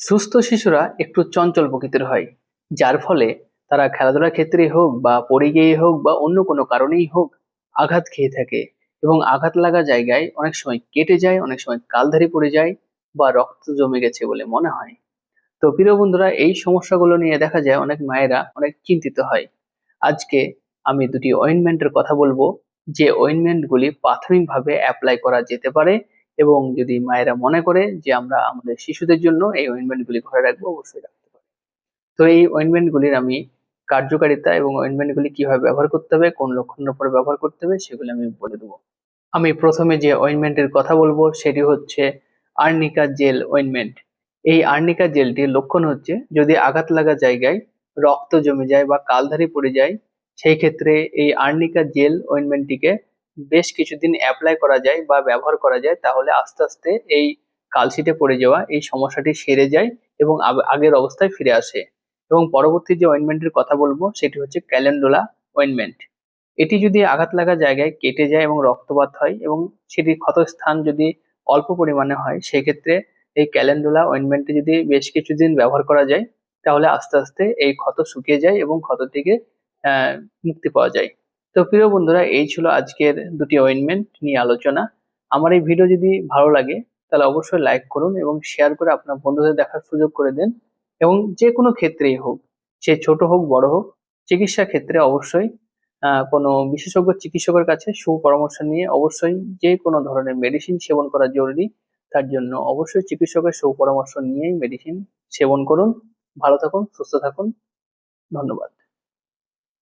সুস্থ শিশুরা একটু চঞ্চল প্রকৃতির হয়, যার ফলে তারা খেলাধুলার ক্ষেত্রে হোক বা পড়ে গিয়েই হোক বা অন্য কোনো কারণেই হোক আঘাত খেয়ে থাকে এবং আঘাত লাগা জায়গায় অনেক সময় কেটে যায়, অনেক সময় কালধারি পড়ে যায় বা রক্ত জমে গেছে বলে মনে হয়। তো প্রিয় বন্ধুরা, এই সমস্যাগুলো নিয়ে দেখা যায় অনেক মায়েরা অনেক চিন্তিত হয়। আজকে আমি দুটি অয়েনমেন্টের কথা বলব, যে অয়েনমেন্টগুলি প্রাথমিকভাবে অ্যাপ্লাই করা যেতে পারে এবং যদি মায়েরা মনে করে যে আমরা আমাদের শিশুদের জন্য এই অয়েনমেন্টগুলি ঘরে রাখব, অবশ্যই রাখতে পারি। তো এই অয়েনমেন্টগুলির আমি কার্যকারিতা এবং অয়েনমেন্টগুলি কীভাবে ব্যবহার করতে হবে, কোন লক্ষণের উপরে ব্যবহার করতে হবে, সেগুলো আমি বলে দেবো। আমি প্রথমে যে অয়েনমেন্টের কথা বলব, সেটি হচ্ছে আর্নিকা জেল অয়েনমেন্ট এই আর্নিকা জেলটির লক্ষণ হচ্ছে, যদি আঘাত লাগা জায়গায় রক্ত জমে যায় বা কালধারি পড়ে যায়, সেই ক্ষেত্রে এই আর্নিকা জেল অয়েনমেন্টটিকে বেশ কিছুদিন অ্যাপ্লাই করা যায় বা ব্যবহার করা যায়, তাহলে আস্তে আস্তে এই কালশিটে পড়ে যাওয়া এই সমস্যাটি সেরে যায় এবং আগের অবস্থায় ফিরে আসে। এবং পরবর্তী যে অয়েনমেন্টের কথা বলব, সেটি হচ্ছে ক্যালেন্ডোলা অয়েনমেন্ট এটি যদি আঘাত লাগা জায়গায় কেটে যায় এবং রক্তপাত হয় এবং সেটি ক্ষতস্থান যদি অল্প পরিমাণে হয়, সেক্ষেত্রে এই ক্যালেন্ডোলা অয়েনমেন্টটি যদি বেশ কিছুদিন ব্যবহার করা যায়, তাহলে আস্তে আস্তে এই ক্ষত শুকিয়ে যায় এবং ক্ষত থেকে মুক্তি পাওয়া যায়। তো প্রিয় বন্ধুরা, এই ছিল আজকের দুটি অয়েনমেন্ট নিয়ে আলোচনা। আমার এই ভিডিও যদি ভালো লাগে, তাহলে অবশ্যই লাইক করুন এবং শেয়ার করে আপনার বন্ধুদের দেখার সুযোগ করে দেন। এবং যে কোনো ক্ষেত্রেই হোক, সে ছোট হোক, বড় হোক চিকিৎসা ক্ষেত্রে অবশ্যই কোনো বিশেষজ্ঞ চিকিৎসকের কাছে সুপরামর্শ নিয়ে অবশ্যই যে কোনো ধরনের মেডিসিন সেবন করা জরুরি, তার জন্য অবশ্যই চিকিৎসকের সুপরামর্শ নিয়েই মেডিসিন সেবন করুন। ভালো থাকুন, সুস্থ থাকুন। ধন্যবাদ।